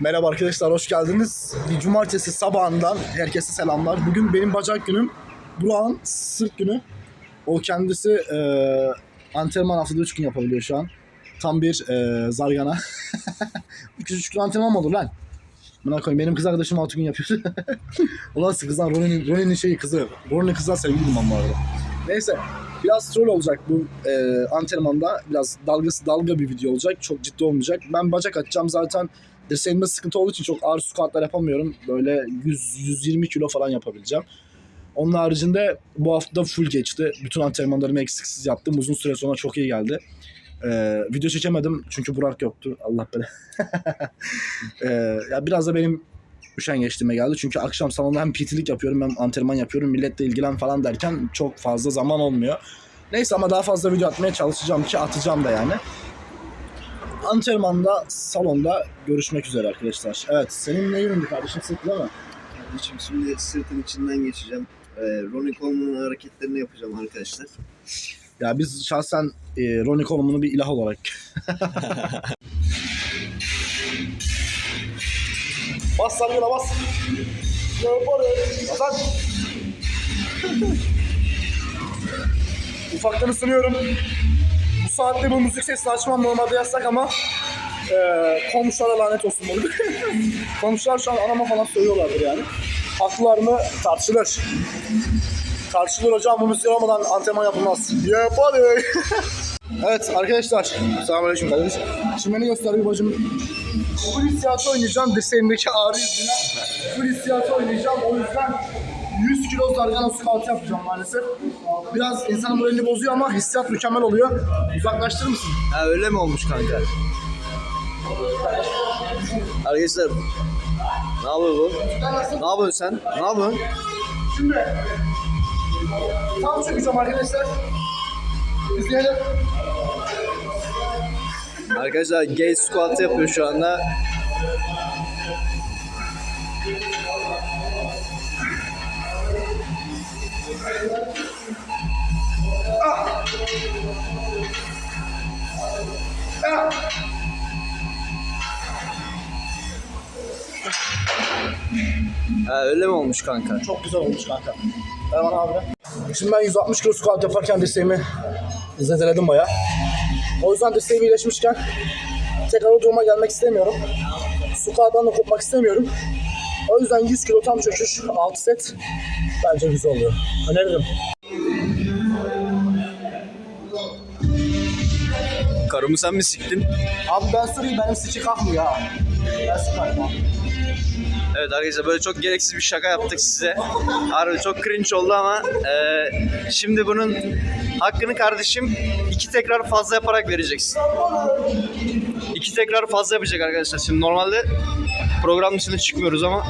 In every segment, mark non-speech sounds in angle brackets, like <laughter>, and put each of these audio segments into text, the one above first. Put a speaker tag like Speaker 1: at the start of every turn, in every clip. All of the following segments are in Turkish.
Speaker 1: Merhaba arkadaşlar, hoş geldiniz. Bir cumartesi sabahından herkese selamlar. Bugün benim bacak günüm, Burak'ın sırt günü. O kendisi e, antrenman haftada 3 gün yapabiliyor şu an. Tam bir e, zargana. <laughs> 3 gün antrenman mı olur lan? Buna koyayım, benim kız arkadaşım 6 gün yapıyor. <laughs> Ulan kızlar Ronnie'nin Ronnie'nin şeyi kızı. Ronnie'nin kızlar sevgilim ben bu arada. Neyse, biraz troll olacak bu e, antrenmanda. Biraz dalgası dalga bir video olacak. Çok ciddi olmayacak. Ben bacak atacağım zaten. Dirseğimde sıkıntı olduğu için çok ağır squatlar yapamıyorum. Böyle 100-120 kilo falan yapabileceğim. Onun haricinde bu hafta full geçti. Bütün antrenmanlarımı eksiksiz yaptım. Uzun süre sonra çok iyi geldi. Ee, video çekemedim çünkü Burak yoktu. Allah bela. ee, <laughs> ya biraz da benim üşengeçliğime geldi. Çünkü akşam salonda hem PT'lik yapıyorum hem antrenman yapıyorum. Milletle ilgilen falan derken çok fazla zaman olmuyor. Neyse ama daha fazla video atmaya çalışacağım ki atacağım da yani. Antrenmanda, salonda görüşmek üzere arkadaşlar. Evet, senin ne yönündü kardeşim sırt değil mi?
Speaker 2: Kardeşim şimdi sırtın içinden geçeceğim. Ee, Ronnie Coleman'ın hareketlerini yapacağım arkadaşlar.
Speaker 1: Ya biz şahsen e, Ronnie Coleman'ı bir ilah olarak. <laughs> bas sargına bas. Hasan. Ufaktan ısınıyorum. Bu saatte bu müzik sesini açmam normalde yasak ama e, komşulara lanet olsun bunu. <laughs> Komşular şu an anama falan söylüyorlardır yani. Haklılar mı tartışılır. Tartışılır hocam bu müzik olmadan antrenman yapılmaz. Yaparım. <laughs> evet arkadaşlar. Selamünaleyküm kardeşim. Şimdi beni göster bir bacım. Full hissiyatı oynayacağım. Dirseğimdeki ağrı yüzünden. Full hissiyatı oynayacağım. O yüzden 100 kilo zargana squat yapacağım maalesef. Biraz insanın moralini bozuyor ama hissiyat mükemmel oluyor. Uzaklaştırır mısın?
Speaker 2: Ha öyle mi olmuş kanka? Arkadaşlar ne yapıyor bu? Ne yapıyorsun sen? Ne yapıyorsun?
Speaker 1: Şimdi tam çökeceğim arkadaşlar. İzleyelim.
Speaker 2: Arkadaşlar gay squat yapıyor şu anda. Ha öyle mi olmuş kanka?
Speaker 1: Çok güzel olmuş kanka. Erman abi. Şimdi ben 160 kilo squat yaparken dirseğimi zedeledim baya. O yüzden dirseğim iyileşmişken tekrar o duruma gelmek istemiyorum. Squat'tan da kopmak istemiyorum. O yüzden 100 kilo tam çöküş 6 set bence güzel oluyor. Öneririm.
Speaker 2: Karımı sen mi siktin?
Speaker 1: Abi ben sorayım benim sıçı kalkmıyor ha. Ben sıkarım abi.
Speaker 2: Evet arkadaşlar böyle çok gereksiz bir şaka yaptık size. Harbi çok cringe oldu ama e, şimdi bunun hakkını kardeşim iki tekrar fazla yaparak vereceksin. İki tekrar fazla yapacak arkadaşlar. Şimdi normalde program dışında çıkmıyoruz ama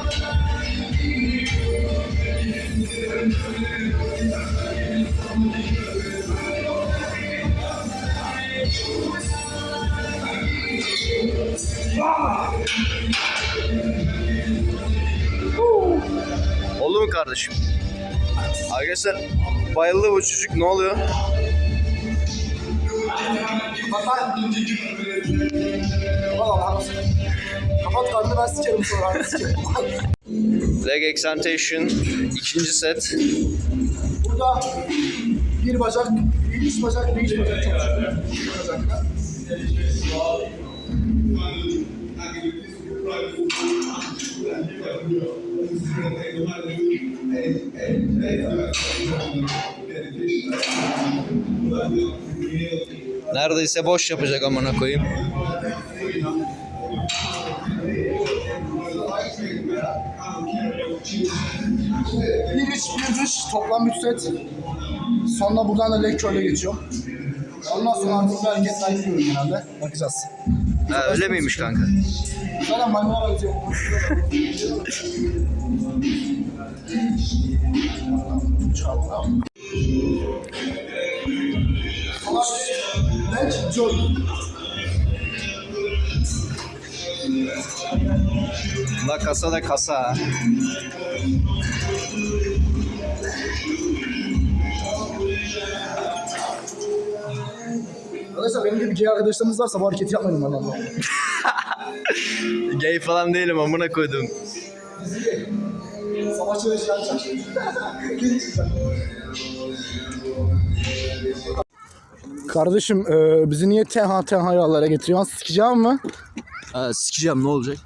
Speaker 2: oldu mu kardeşim? Arkadaşlar bayıldı bu çocuk ne oluyor?
Speaker 1: Kapat. Kapat karnını ben sikerim sonra. <laughs>
Speaker 2: Leg extension ikinci set.
Speaker 1: Burada bir bacak, bir iç bacak, bir iç bacak çalışıyor. Bir bacakla.
Speaker 2: Neredeyse boş yapacak amına koyayım.
Speaker 1: Bir iç, bir dış, toplam 3 set. Sonra buradan da leg geçiyorum. Ondan sonra artık bir gidiyorum genelde. Bakacağız.
Speaker 2: Ha, öyle miymiş kanka?
Speaker 1: Maymuna benziyor. Leg curl.
Speaker 2: La kasa da kasa
Speaker 1: Arkadaşlar benim gibi gay arkadaşlarınız varsa bu hareketi yapmayın bana.
Speaker 2: Gay falan değilim amına koydum.
Speaker 1: Savaşçı ve şirancı. Kardeşim e, bizi niye tenha tenha yollara getiriyorsun? Sikeceğim mi?
Speaker 2: sikeceğim ne olacak?